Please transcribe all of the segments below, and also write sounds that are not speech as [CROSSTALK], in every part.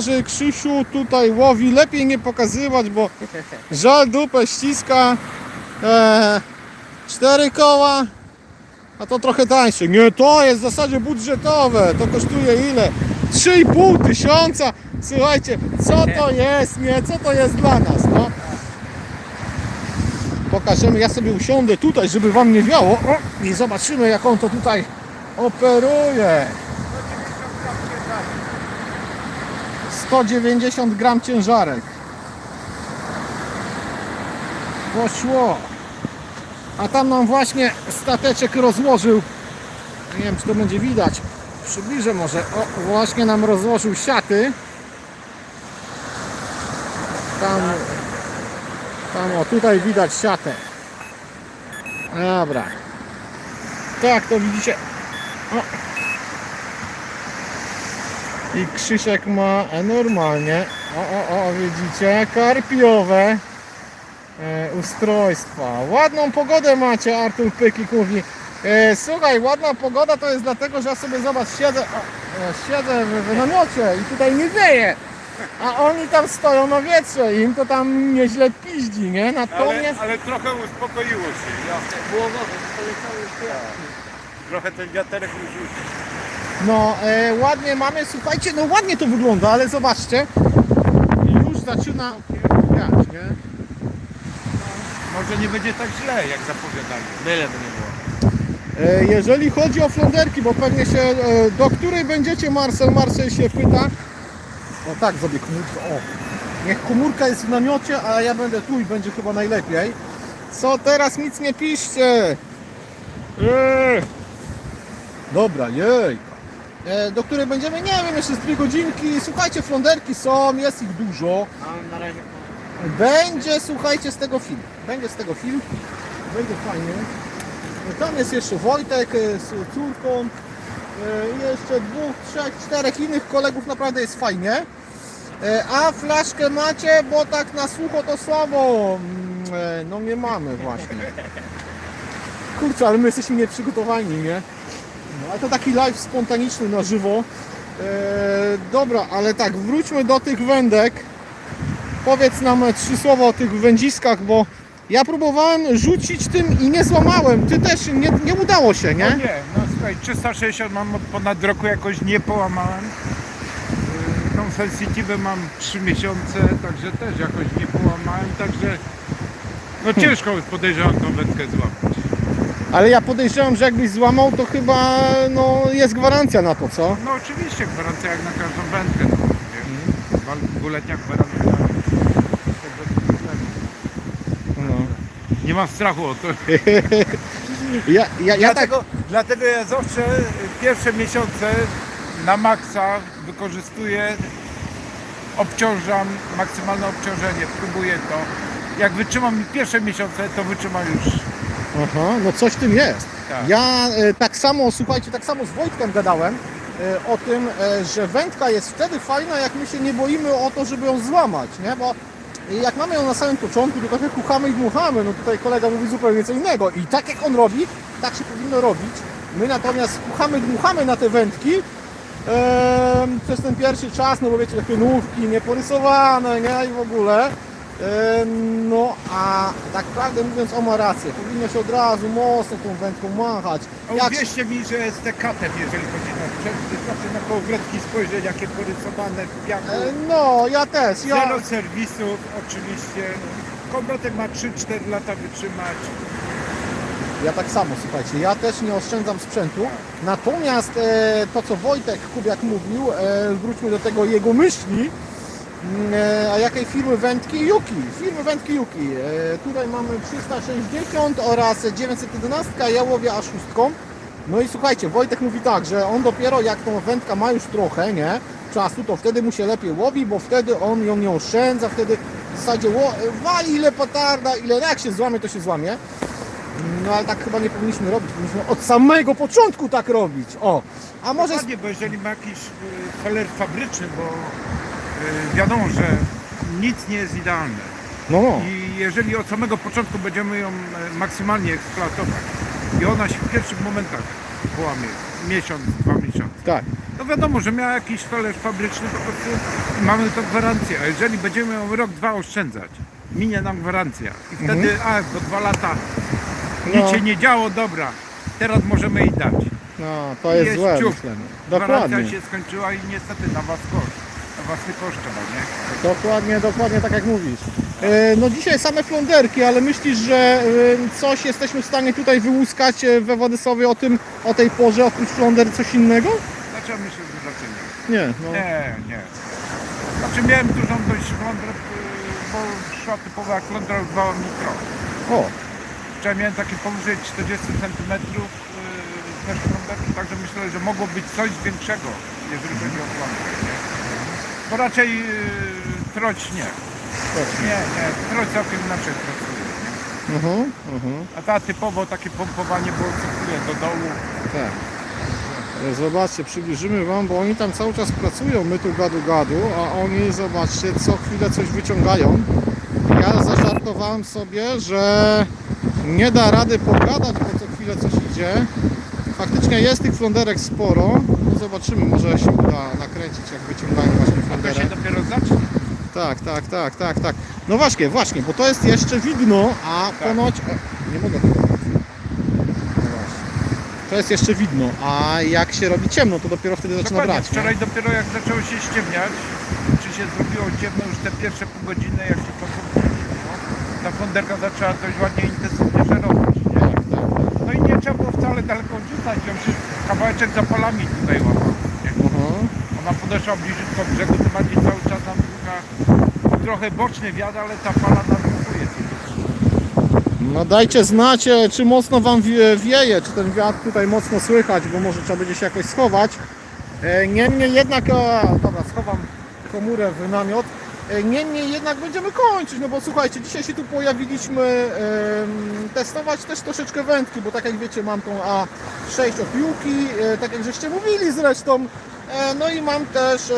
że Krzysiu tutaj łowi, lepiej nie pokazywać, bo [LAUGHS] żal dupę ściska. E, cztery koła, a to trochę tańsze. Nie, to jest w zasadzie budżetowe. To kosztuje ile? 3,5 tysiąca. Słuchajcie, co to [LAUGHS] jest, nie? Co to jest dla nas, no? Pokażemy, ja sobie usiądę tutaj, żeby wam nie wiało. O, I zobaczymy, jak on to tutaj operuje. 190 gram ciężarek. Poszło. A tam nam właśnie stateczek rozłożył. Nie wiem, czy to będzie widać. Przybliżę może. O, właśnie nam rozłożył siaty. Tam, tam o, tutaj widać siatę. Dobra. Tak, to widzicie. O. I Krzysiek ma e, normalnie, o, o, o, widzicie, karpiowe e, ustrojstwa. Ładną pogodę macie, Artur Pykik mówi. E, słuchaj, ładna pogoda to jest dlatego, że ja sobie zobacz, siedzę, o, e, siedzę w, w namiocie i tutaj nie wieje. A oni tam stoją na wietrze i im to tam nieźle piździ, nie? Ale, Natomiast... ale trochę uspokoiło się. Ja, trochę ten wiaterek już rzucił. No, e, ładnie mamy, słuchajcie, no ładnie to wygląda, ale zobaczcie, już zaczyna wiać, nie? Może nie będzie tak źle, jak zapowiadali. Byle by nie było. E, jeżeli chodzi o flonderki, bo pewnie się, e, do której będziecie Marcel, Marcel się pyta. O tak, zrobię komórkę, o. Niech komórka jest w namiocie, a ja będę tu i będzie chyba najlepiej. Co teraz, nic nie piszcie. Eee. Dobra, jej. E, do której będziemy, nie wiem, jeszcze z dwie godzinki. Słuchajcie, flonderki są, jest ich dużo. A na razie Będzie, słuchajcie, z tego film. Będzie z tego film. Będzie fajnie. Tam jest jeszcze Wojtek e, z córką. E, Jeszcze dwóch, trzech, czterech innych kolegów. Naprawdę jest fajnie. A flaszkę macie, bo tak na sucho to słabo. Mm, No nie mamy właśnie. Kurczę, ale my jesteśmy nieprzygotowani, nie? No, ale to taki live spontaniczny na żywo. E, dobra, ale tak, wróćmy do tych wędek. Powiedz nam trzy słowa o tych wędziskach, bo ja próbowałem rzucić tym i nie złamałem. Ty też nie, nie udało się, No nie? nie, no słuchaj, 360 mam od ponad roku, jakoś nie połamałem. Yy, Tą sensitywę mam 3 miesiące, także też jakoś nie połamałem, także no ciężko podejrzewam tą wędkę złapać. Ale ja podejrzewam, że jakbyś złamał, to chyba no, jest gwarancja na to, co? No oczywiście, gwarancja jak na każdą wędkę. No, nie? Dwa- Dwuletnia gwarancja. No. Nie mam strachu o to. [LAUGHS] Ja, ja, ja tak, dlatego, dlatego ja zawsze pierwsze miesiące na maksa wykorzystuję, obciążam, maksymalne obciążenie, próbuję to. Jak wytrzymam mi pierwsze miesiące, to wytrzymam już. Aha, no coś w tym jest. Tak. Ja e, tak samo, słuchajcie, tak samo z Wojtkiem gadałem e, o tym, e, że wędka jest wtedy fajna, jak my się nie boimy o to, żeby ją złamać, nie? Bo jak mamy ją na samym początku, to trochę kuchamy i dmuchamy, no tutaj kolega mówi zupełnie co innego i tak jak on robi, tak się powinno robić. My natomiast kuchamy, dmuchamy na te wędki em, przez ten pierwszy czas, no bo wiecie, takie nówki nieporysowane, nie? I w ogóle. Em, No, a tak prawdę mówiąc, on ma rację. Powinno się od razu mocno tą wędką machać. A Jak, Uwierzcie mi, że jest katem, jeżeli chodzi na sprzęt. Wystarczy na kołowrotki spojrzeć, jakie porysowane w piachu. e, no, ja też. Ja, Zero serwisów, oczywiście. Kołowrotek ma 3-4 lata wytrzymać. Ja tak samo, słuchajcie, ja też nie oszczędzam sprzętu. Natomiast e, to, co Wojtek Kubiak mówił, e, wróćmy do tego jego myśli. Mm, E, a jakiej firmy wędki? Yuki. Firmy wędki Yuki. E, tutaj mamy 360 oraz 911, ja łowię A6. No i słuchajcie, Wojtek mówi tak, że on dopiero jak tą wędka ma już trochę, nie? Czasu, to wtedy mu się lepiej łowi, bo wtedy on ją nie oszczędza, wtedy w zasadzie wali ile petarda, ile jak się złamie, to się złamie. No ale tak chyba nie powinniśmy robić. Powinniśmy od samego początku tak robić. O, a może. Dokładnie, bo jeżeli ma jakiś y, feler fabryczny, bo wiadomo, że nic nie jest idealne. No, no. I jeżeli od samego początku będziemy ją e, maksymalnie eksploatować i ona się w pierwszych momentach połamie, miesiąc, dwa miesiące, Tak. to wiadomo, że miała jakiś feleż fabryczny po prostu mamy to gwarancję. A jeżeli będziemy ją rok, dwa oszczędzać, minie nam gwarancja. I wtedy, a, do dwa lata No. nic się nie działo, dobra, teraz możemy jej dać. No, to jest, Jest złe myślenie. Gwarancja się skończyła i niestety na was koszt. Własny koszt trzeba, nie? Dokładnie, dokładnie tak jak mówisz. E, No dzisiaj same flonderki, ale myślisz, że e, coś jesteśmy w stanie tutaj wyłuskać e, we Władysławie o tym, o tej porze, oprócz flonder coś innego? Znaczy ja myślę, że raczej nie. Nie, no. Nie, nie. Znaczy miałem dużą dość flądrę, bo szła typowa flądra urwała mikro. O, Wczoraj miałem takie powyżej 40 cm też fląderki, także myślę, że mogło być coś większego, jeżeli chodzi o flądrę? Bo raczej yy, troć nie. Nie, nie, troć całkiem inaczej pracuje, nie? mhm, mhm, A ta typowo takie pompowanie było co chwilę do dołu. tak. E, Zobaczcie, przybliżymy Wam, bo oni tam cały czas pracują, my tu gadu gadu, a oni, zobaczcie, co chwilę coś wyciągają. Ja zażartowałem sobie, że nie da rady pogadać, bo co chwilę coś idzie. Faktycznie jest tych flonderek sporo. Zobaczymy, może się uda nakręcić, jak wyciągają właśnie A to się dopiero zacznie. Tak, tak, tak, tak, tak. No właśnie, właśnie, bo to jest jeszcze widno, a Tak. ponoć... O, nie mogę tego. No. To jest jeszcze widno, a jak się robi ciemno, to dopiero wtedy zaczyna Dokładnie, brać. nie? wczoraj dopiero jak zaczęło się ściemniać, czy się zrobiło ciemno już te pierwsze pół godziny, jak się to ta fonderka zaczęła dość ładnie intensywnie żerować. Nie? Tak, tak, tak. No i nie trzeba było wcale daleko odrzucać, ją się kawałeczek za polami tutaj łapał. Aha. Ona podeszła bliziutko brzegu, to bardziej cały czas nam druga, trochę boczny wiatr, ale ta fala nadrukuje. No dajcie znać, e, czy mocno Wam wie- wieje, czy ten wiatr tutaj mocno słychać, bo może trzeba będzie się jakoś schować. E, Niemniej jednak, dobra, schowam komórę w namiot. E, Niemniej jednak będziemy kończyć, no bo słuchajcie, dzisiaj się tu pojawiliśmy testować też troszeczkę wędki, bo tak jak wiecie mam tą A6 opiłki, e, tak jak żeście mówili zresztą, E, no i mam też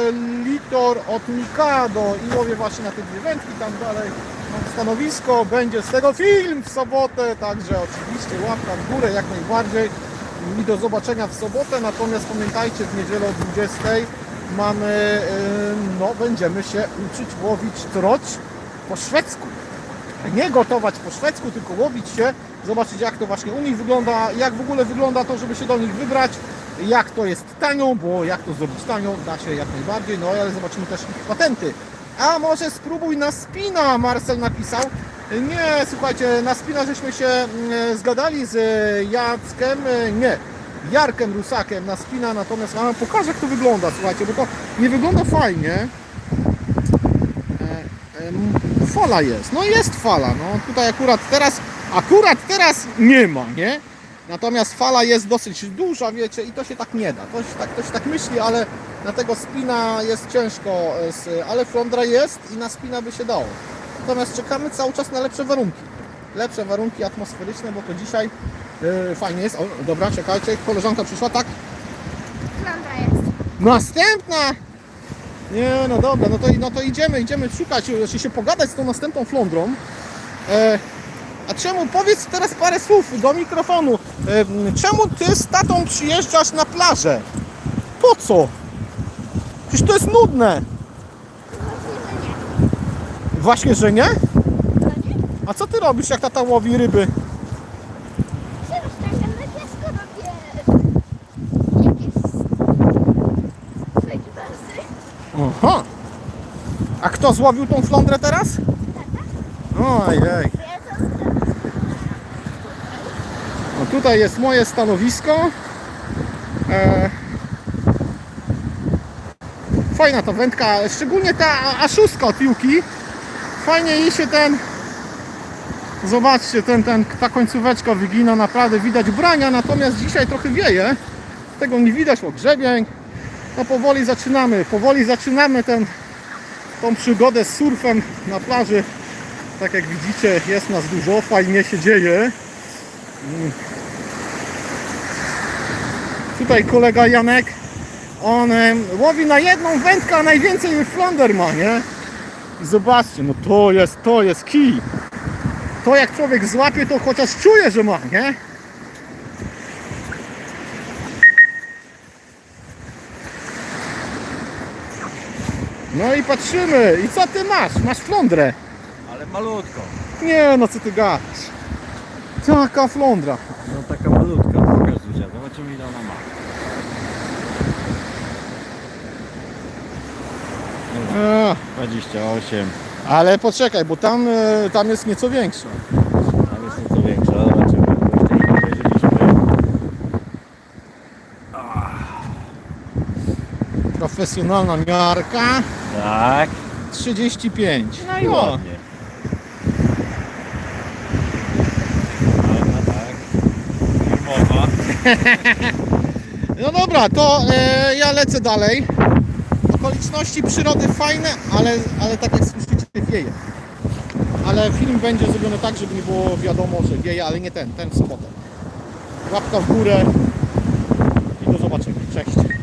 litor od Mikado i łowię właśnie na te dwie wędki, tam dalej mam stanowisko, będzie z tego film w sobotę, także oczywiście łapka w górę jak najbardziej. I do zobaczenia w sobotę, natomiast pamiętajcie w niedzielę o 20 mamy, e, no będziemy się uczyć łowić troć po szwedzku nie gotować po szwedzku, tylko łowić się, zobaczyć jak to właśnie u nich wygląda, jak w ogóle wygląda to, żeby się do nich wybrać, jak to jest tanio, bo jak to zrobić tanio, da się jak najbardziej, no ale zobaczymy też ich patenty. A może spróbuj na spina, Marcel napisał. Nie, słuchajcie, na spina żeśmy się mm, zgadali z e, Jackiem, e, nie, Jarkiem Rusakiem na spina, natomiast ja wam pokażę jak to wygląda, słuchajcie, bo to nie wygląda fajnie, E, em, fala jest. No jest fala. No tutaj akurat teraz, akurat teraz nie ma, nie? Natomiast fala jest dosyć duża, wiecie, i to się tak nie da. To się tak, to się tak myśli, ale na tego spina jest ciężko, e, ale flądra jest i na spina by się dało. Natomiast czekamy cały czas na lepsze warunki. Lepsze warunki atmosferyczne, bo to dzisiaj e, fajnie jest. O, dobra, czekajcie, koleżanka przyszła, tak? Flądra jest. Następna! Nie, no dobra, no to, no to idziemy, idziemy szukać, znaczy się pogadać z tą następną flądrą. E, a czemu, powiedz teraz parę słów do mikrofonu. E, czemu ty z tatą przyjeżdżasz na plażę? Po co? Przecież to jest nudne. Właśnie, że nie. Właśnie, że nie? A co ty robisz, jak tata łowi ryby? Przecież tak, na piesku robię jakieś flexibilsy. Aha. Kto złowił tą flądrę teraz? Ojej. No tutaj jest moje stanowisko. E... Fajna ta wędka, szczególnie ta A6 od. Fajnie jej się ten. Zobaczcie, ten, ten, ta końcóweczka wygina, naprawdę widać brania, natomiast dzisiaj trochę wieje. Tego nie widać, o grzebień. No powoli zaczynamy, powoli zaczynamy ten, tą przygodę z surfem na plaży. Tak jak widzicie, jest nas dużo, fajnie się dzieje. Tutaj kolega Janek, on łowi na jedną wędkę, a najwięcej flonder ma, nie? I zobaczcie, no to jest, to jest kij. To jak człowiek złapie, to chociaż czuje, że ma, nie? No i patrzymy. I co ty masz? Masz flądrę. Ale malutko. Nie, no co ty gadasz? Taka flądra. No taka malutka, pokaż Zuzia, zobaczymy ile ona ma. A, 28, ale poczekaj, bo tam, e, tam jest nieco większa. tam jest nieco większa, zobaczymy. Bo w tej nie wierzyliśmy. Profesjonalna miarka. Tak. 35. No i ładnie. Fajna, tak. Firmowa. [LAUGHS] No dobra, to e, ja lecę dalej. Okoliczności przyrody fajne, ale, ale tak jak słyszycie, wieje. Ale film będzie zrobiony tak, żeby nie było wiadomo, że wieje, ale nie ten, ten w sobotę. Łapka w górę i do zobaczenia. Cześć.